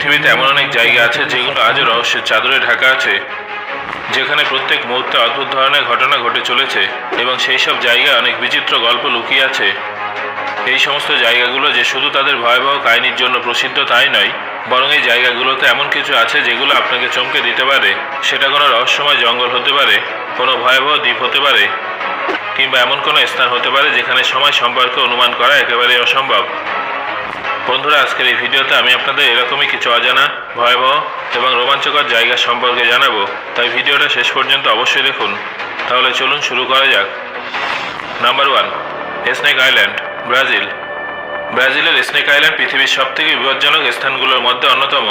পৃথিবীতে এমন অনেক জায়গা আছে যেগুলো আজও রহস্যের চাদরে ঢাকা আছে, যেখানে প্রত্যেক মুহূর্তে অদ্ভুত ধরনের ঘটনা ঘটে চলেছে এবং সেই সব জায়গায় অনেক বিচিত্র গল্প লুকিয়ে আছে। এই সমস্ত জায়গাগুলো যে শুধু তাদের ভয়াবহ কাহিনীর জন্য প্রসিদ্ধ তাই নয়, বরং এই জায়গাগুলোতে এমন কিছু আছে যেগুলো আপনাকে চমকে দিতে পারে। সেটা কোনো রহস্যময় জঙ্গল হতে পারে, কোনো ভয়াবহ দ্বীপ হতে পারে, কিংবা এমন কোনো স্থান হতে পারে যেখানে সময় সম্পর্কে অনুমান করা একেবারেই অসম্ভব। বন্ধুরা, আজকের এই ভিডিওতে আমি আপনাদের এরকমই কিছু অজানা, ভয়াবহ এবং রোমাঞ্চকর জায়গা সম্পর্কে জানাব। তাই ভিডিওটা শেষ পর্যন্ত অবশ্যই দেখুন। তাহলে চলুন শুরু করা যাক। Number one snake island Brazil ব্রাজিলের স্নেক আইল্যান্ড পৃথিবীর সবথেকে বিপজ্জনক স্থানগুলোর মধ্যে অন্যতম।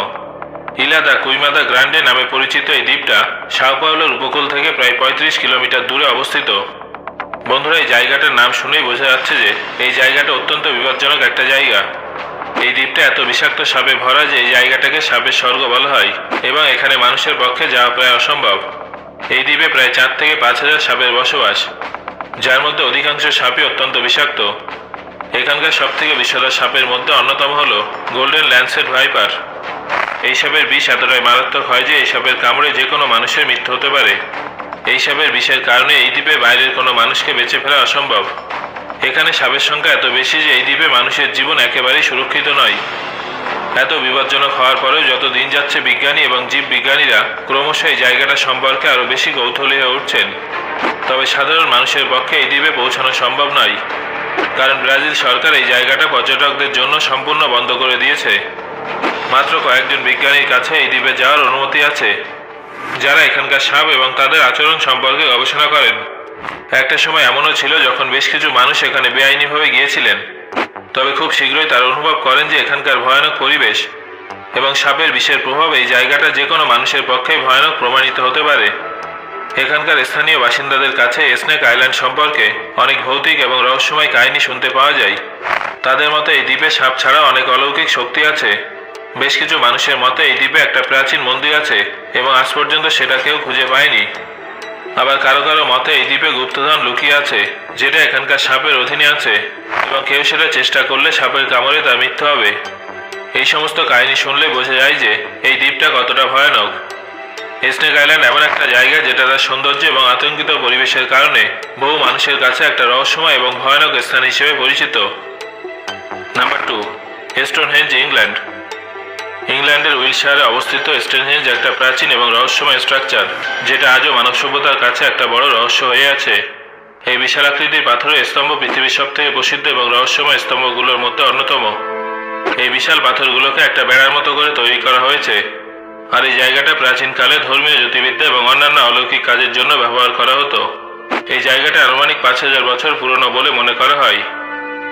ইলাদা কুইমাদা গ্রান্ডে নামে পরিচিত এই দ্বীপটা সাওপাওলোর উপকূল থেকে প্রায় পঁয়ত্রিশ কিলোমিটার দূরে অবস্থিত। বন্ধুরা, এই জায়গাটার নাম শুনেই বোঝা যাচ্ছে যে এই জায়গাটা অত্যন্ত বিপজ্জনক একটা জায়গা। এই দ্বীপটা এত বিষাক্ত সাপে ভরা যে এই জায়গাটাকে সাপের স্বর্গ বলা হয় এবং এখানে মানুষের পক্ষে যাওয়া প্রায় অসম্ভব। এই দ্বীপে প্রায় চার থেকে পাঁচ হাজার সাপের বসবাস, যার মধ্যে অধিকাংশ সাপই অত্যন্ত বিষাক্ত। এখানকার সব থেকে বিষধর সাপের মধ্যে অন্যতম হল গোল্ডেন ল্যান্ডসেট ভাইপার এই সাপের বিষ এতটাই মারাত্মক হয় যে এই সাপের কামড়ে যে কোনো মানুষের মৃত্যু হতে পারে। এই সাপের বিষের কারণে এই দ্বীপে বাইরের কোনো মানুষকে বেঁচে ফেলা অসম্ভব। এখানে সাপের সংখ্যা এত বেশি যে এই দ্বীপে মানুষের জীবন একেবারেই সুরক্ষিত নয়। এত বিপজ্জনক হওয়ার পরেও যত দিন যাচ্ছে বিজ্ঞানী এবং জীব বিজ্ঞানীরা ক্রমশ এই জায়গাটা সম্পর্কে আরও বেশি কৌতূহলী হয়ে উঠছেন। তবে সাধারণ মানুষের পক্ষে এই দ্বীপে পৌঁছানো সম্ভব নয়। কারণ ব্রাজিল সরকার এই জায়গাটা পর্যটকদের জন্য সম্পূর্ণ বন্ধ করে দিয়েছে। মাত্র কয়েকজন বিজ্ঞানীর কাছে এই দ্বীপে যাওয়ার অনুমতি আছে, যারা এখানকার সাপ এবং তাদের আচরণ সম্পর্কে গবেষণা করেন। একটা সময় এমনও ছিল, যখন বেশ কিছু মানুষ এখানে বেআইনিভাবে গিয়েছিলেন। তবে খুব শীঘ্রই তারা অনুভব করেন যে এখানকার ভয়ানক পরিবেশ এবং সাপের বিষের প্রভাব এই জায়গাটা যে কোনো মানুষের পক্ষেই ভয়ানক প্রমাণিত হতে পারে। এখানকার স্থানীয় বাসিন্দাদের কাছে স্নেক আইল্যান্ড সম্পর্কে অনেক ভৌতিক এবং রহস্যময় কাহিনী শুনতে পাওয়া যায়। তাদের মতে, এই দ্বীপে সাপ ছাড়া অনেক অলৌকিক শক্তি আছে। বেশ কিছু মানুষের মতে, এই দ্বীপে একটা প্রাচীন মন্দির আছে এবং আজ পর্যন্ত সেটা কেউ খুঁজে পায়নি। আবার কারও কারও মতে এই দ্বীপে গুপ্তধন লুকিয়ে আছে, যেটা এখানকার সাপের অধীনে আছে, এবং কেউ সেটা চেষ্টা করলে সাপের কামড়ে তার মৃত্যু হবে। এই সমস্ত কাহিনী শুনলে বোঝা যায় যে এই দ্বীপটা কতটা ভয়ানক। স্নেক আইল্যান্ড এমন একটা জায়গা যেটা তার সৌন্দর্য এবং আতঙ্কিত পরিবেশের কারণে বহু মানুষের কাছে একটা রহস্যময় এবং ভয়ানক স্থান হিসেবে পরিচিত। Number two, Stonehenge, England. ইংল্যান্ডের উইলশায়ারে অবস্থিত স্টেনহেঞ্জ একটা প্রাচীন এবং রহস্যময় স্ট্রাকচার, যেটা আজও মানব সভ্যতার কাছে একটা বড় রহস্য হয়ে আছে। এই বিশাল আকৃতির পাথরের স্তম্ভ পৃথিবীর সব থেকে প্রসিদ্ধ এবং রহস্যময় স্তম্ভগুলোর মধ্যে অন্যতম। এই বিশাল পাথরগুলোকে একটা বেড়ার মতো করে তৈরি করা হয়েছে। আর এই জায়গাটা প্রাচীনকালে ধর্মীয় জ্যোতির্বিদ্যা এবং অন্যান্য অলৌকিক কাজের জন্য ব্যবহার করা হতো। এই জায়গাটা আনুমানিক পাঁচ হাজার বছর পুরনো বলে মনে করা হয়।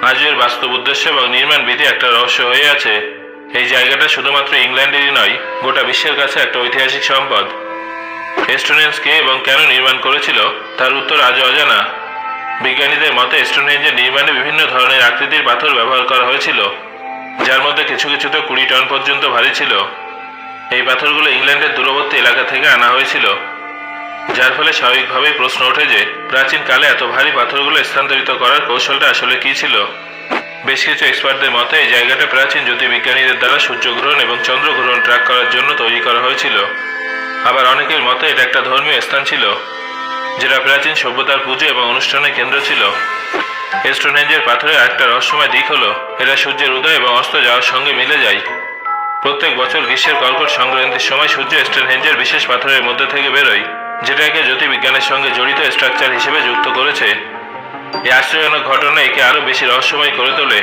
আজও এর বাস্তব উদ্দেশ্য এবং নির্মাণ বিধি একটা রহস্য হয়ে আছে। এই জায়গাটা শুধুমাত্র ইংল্যান্ডেরই নয়, গোটা বিশ্বের কাছে একটা ঐতিহাসিক সম্পদ। স্টোনেন্স কে এবং কেন নির্মাণ করেছিল, তার উত্তর আজও অজানা। বিজ্ঞানীদের মতে স্টোনহেঞ্জের নির্মাণে বিভিন্ন ধরনের আকৃতির পাথর ব্যবহার করা হয়েছিল, যার মধ্যে কিছু কিছু তো কুড়ি টন পর্যন্ত ভারী ছিল। এই পাথরগুলো ইংল্যান্ডের দূরবর্তী এলাকা থেকে আনা হয়েছিল, যার ফলে স্বাভাবিকভাবেই প্রশ্ন ওঠে যে প্রাচীনকালে এত ভারী পাথরগুলো স্থানান্তরিত করার কৌশলটা আসলে কী ছিল? বেশ কিছু এক্সপার্টদের মতে, এই জায়গাটা প্রাচীন জ্যোতির্বিজ্ঞানীদের দ্বারা সূর্যগ্রহণ এবং চন্দ্রগ্রহণ ট্র্যাক করার জন্য তৈরি করা হয়েছিল। আবার অনেকের মতে, এটা একটা ধর্মীয় স্থান ছিল, যেটা প্রাচীন সভ্যতার পুজো এবং অনুষ্ঠানের কেন্দ্র ছিল। স্টোনহেঞ্জের পাথরের একটা রহস্যময় দিক হলো এটা সূর্যের উদয় এবং অস্ত যাওয়ার সঙ্গে মিলে যায়। প্রত্যেক বছর গ্রীষ্মের কর্কট সংক্রান্তির সময় সূর্য স্টোনহেঞ্জের বিশেষ পাথরের মধ্যে থেকে বেরোয়, যেটাকে জ্যোতির্বিজ্ঞানের সঙ্গে জড়িত স্ট্রাকচার হিসেবে যুক্ত করেছে। এই আশ্চর্যজনক ঘটনা একে আরও বেশি রহস্যময় করে তোলে।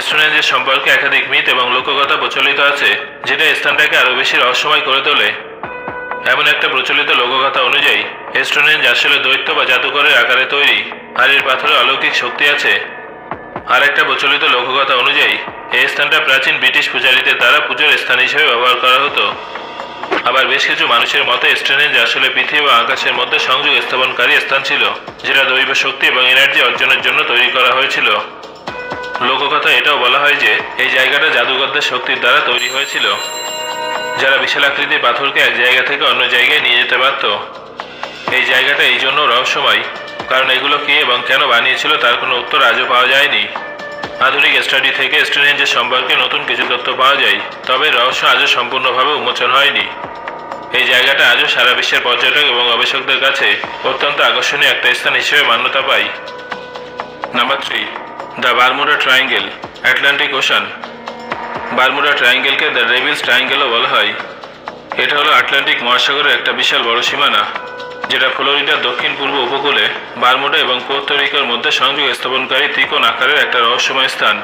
স্টোনেজের সম্পর্কে একাধিক মিথ এবং লোককথা প্রচলিত আছে, যেটা স্থানটাকে আরও বেশি রহস্যময় করে তোলে। এমন একটা প্রচলিত লোককথা অনুযায়ী স্টোনেজ আসলে দৈত্য বা জাদুকরের আকারে তৈরি আর এর পাথরে অলৌকিক শক্তি আছে। আর একটা প্রচলিত লোককথা অনুযায়ী এই স্থানটা প্রাচীন ব্রিটিশ পূজারীদের দ্বারা পুজোর স্থান হিসেবে ব্যবহার করা হতো। আবার বেশ কিছু মানুষের মতে স্টোনেজ আসলে পৃথিবী ও আকাশের মধ্যে সংযোগ স্থাপনকারী স্থান ছিল, যেটা দৈব শক্তি এবং এনার্জি অর্জনের জন্য তৈরি করা হয়েছিল। লোককথা এটাও বলা হয় যে, এই জায়গাটা জাদুঘরদের শক্তির দ্বারা তৈরি হয়েছিল, যারা বিশাল আকৃতির পাথরকে এক জায়গা থেকে অন্য জায়গায় নিয়ে যেতে পারত। এই জায়গাটা এই জন্য রহস্যময়, কারণ এগুলো কে এবং কেন বানিয়েছিল তার কোনো উত্তর আজও পাওয়া যায়নি। আধুনিক স্টাডি থেকে স্টোনহেঞ্জের সম্পর্কে নতুন কিছু তথ্য পাওয়া যায়, তবে রহস্য আজও সম্পূর্ণভাবে উন্মোচন হয়নি। এই জায়গাটা আজও সারা বিশ্বের পর্যটক এবং গবেষকদের কাছে অত্যন্ত আকর্ষণীয় একটা স্থান হিসেবে মান্যতা পায় number three the Bermuda triangle Atlantic ocean Bermuda ট্রায়াঙ্গেলকে the রেভিলস ট্রায়াঙ্গেলও বলা হয়। এটা হলো আটলান্টিক মহাসাগরের একটা বিশাল বড় সীমানা, যেটা ফ্লোরিডার দক্ষিণ পূর্ব উপকূলে বারমুডা এবং পোর্তোরিকোর মধ্যে সংযোগ স্থাপনকারী ত্রিকোণ আকারের একটা রহস্যময় স্থান।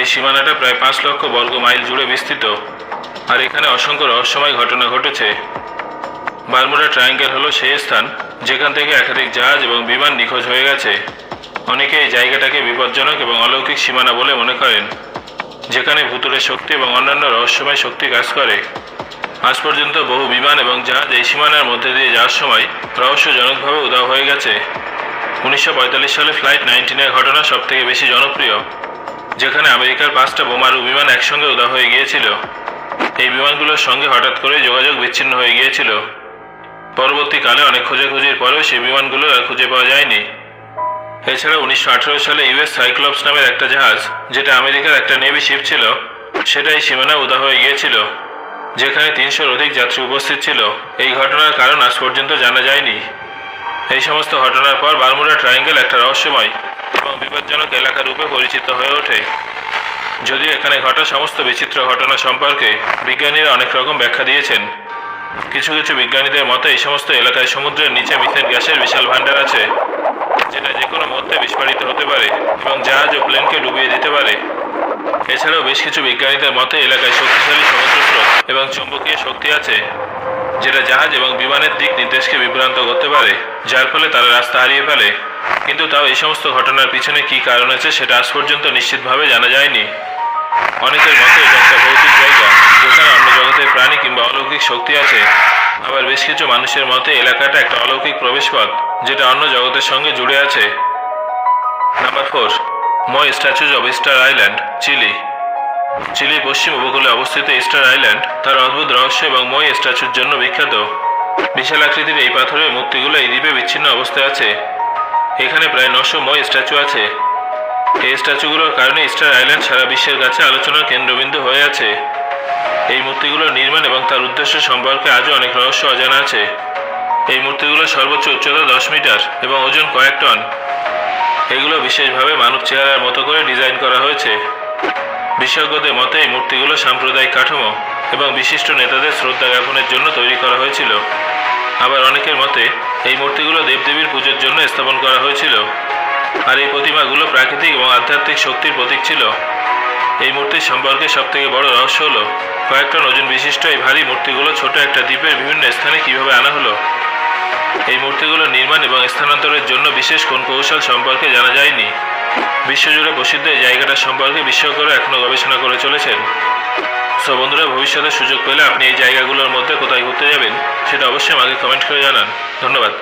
এই সীমানাটা প্রায় পাঁচ লক্ষ বর্গ মাইল জুড়ে বিস্তৃত। আর এখানে অসংখ্য রহস্যময় ঘটনা ঘটেছে। বারমুডা ট্রায়াঙ্গেল হলো সেই স্থান যেখান থেকে একাধিক জাহাজ এবং বিমান নিখোঁজ হয়ে গেছে। অনেকে এই জায়গাটাকে বিপজ্জনক এবং অলৌকিক সীমানা বলে মনে করেন, যেখানে ভূতুরের শক্তি এবং অন্যান্য রহস্যময় শক্তি কাজ করে। আজ পর্যন্ত বহু বিমান এবং জাহাজ এই সীমানার মধ্যে দিয়ে যাওয়ার সময় রহস্যজনকভাবে উদাও হয়ে গেছে। উনিশশো পঁয়তাল্লিশ সালে ফ্লাইট নাইনটিনের ঘটনা সবথেকে বেশি জনপ্রিয়, যেখানে আমেরিকার পাঁচটা বোমারু বিমান একসঙ্গে উদা হয়ে গিয়েছিল। এই বিমানগুলোর সঙ্গে হঠাৎ করে যোগাযোগ বিচ্ছিন্ন হয়ে গিয়েছিল। পরবর্তীকালে অনেক খোঁজাখুঁজির পরেও সেই বিমানগুলো আর খুঁজে পাওয়া যায়নি। এছাড়া উনিশশো আঠারো সালে ইউএস সাইক্লপস নামের একটা জাহাজ, যেটা আমেরিকার একটা নেভি শিপ ছিল, সেটাই সীমানা উদা হয়ে গিয়েছিল, যেখানে তিনশোর অধিক যাত্রী উপস্থিত ছিল। এই ঘটনার কারণ আজ পর্যন্ত জানা যায়নি। এই সমস্ত ঘটনার পর বারমুডা ট্রায়াঙ্গেল একটা রহস্যময় এবং বিপজ্জনক এলাকা রূপে পরিচিত হয়ে ওঠে। যদিও এখানে ঘটা সমস্ত বিচিত্র ঘটনা সম্পর্কে বিজ্ঞানীরা অনেক রকম ব্যাখ্যা দিয়েছেন। কিছু কিছু বিজ্ঞানীদের মতে এই সমস্ত এলাকায় সমুদ্রের নিচে মিথেন গ্যাসের বিশাল ভাণ্ডার আছে, যেটা যে কোনো মুহূর্তে বিস্ফোরিত হতে পারে এবং জাহাজ ও প্লেনকে ডুবিয়ে দিতে পারে। এছাড়াও বেশ কিছু বিজ্ঞানীদের মতে এলাকায় শক্তিশালী সমুদ্র এবং চুম্বকীয় শক্তি আছে, যেটা জাহাজ এবং বিমানের দিক নির্দেশকে বিভ্রান্ত করতে পারে, যার ফলে তারা রাস্তা হারিয়ে ফেলে। কিন্তু তাও এই সমস্ত ঘটনার পিছনে কী কারণ আছে সেটা আজ পর্যন্ত নিশ্চিতভাবে জানা যায়নি। অনেকের মতে এটা একটা ভৌতিক জায়গা, যেখানে অন্য জগতের প্রাণী কিংবা অলৌকিক শক্তি আছে। আবার বেশ কিছু মানুষের মতে এলাকাটা একটা অলৌকিক প্রবেশপথ, যেটা অন্য জগতের সঙ্গে জুড়ে আছে। Number four Moai statues of Easter island Chile Chile পশ্চিম উপকূলে অবস্থিত স্টার আইল্যান্ড তার অদ্ভুত রহস্য এবং মই স্ট্যাচুর জন্য বিখ্যাত। বিশাল আকৃতির এই পাথরের মূর্তিগুলো এই দ্বীপে বিচ্ছিন্ন অবস্থায় আছে। এখানে প্রায় নশো ময় স্ট্যাচু আছে। এই স্ট্যাচুগুলোর কারণে স্টার আইল্যান্ড সারা বিশ্বের কাছে আলোচনার কেন্দ্রবিন্দু হয়ে আছে। এই মূর্তিগুলোর নির্মাণ এবং তার উদ্দেশ্য সম্পর্কে আজও অনেক রহস্য অজানা আছে। এই মূর্তিগুলোর সর্বোচ্চ উচ্চতা দশ মিটার এবং ওজন কয়েক টন। এগুলো বিশেষভাবে মানব চেহারার মতো করে ডিজাইন করা হয়েছে। বিশেষজ্ঞদের মতে, এই মূর্তিগুলো সাম্প্রদায়িক কাঠামো এবং বিশিষ্ট নেতাদের শ্রদ্ধা জ্ঞাপনের জন্য তৈরি করা হয়েছিল। আবার অনেকের মতে এই মূর্তিগুলো দেবদেবীর পুজোর জন্য স্থাপন করা হয়েছিল। আর এই প্রতিমাগুলো প্রাকৃতিক এবং আধ্যাত্মিক শক্তির প্রতীক ছিল। এই মূর্তির সম্পর্কে সবথেকে বড় রহস্য হলো কয়েক টন ওজন বিশিষ্ট এই ভারী মূর্তিগুলো ছোট একটা দ্বীপের বিভিন্ন স্থানে কীভাবে আনা হলো। এই মূর্তিগুলো নির্মাণ এবং স্থানান্তরের জন্য বিশেষ কোন কৌশল সম্পর্কে জানা যায়নি। বিশ্বজুড়ে প্রসিদ্ধ এই জায়গাটা সম্পর্কে বিশেষজ্ঞরা এখনও গবেষণা করে চলেছেন। সো বন্ধুরা, ভবিষ্যতে সুযোগ পেলে আপনি এই জায়গাগুলোর মধ্যে কোথায় ঘুরতে যাবেন, সেটা অবশ্যই আমাকে কমেন্ট করে জানান। ধন্যবাদ।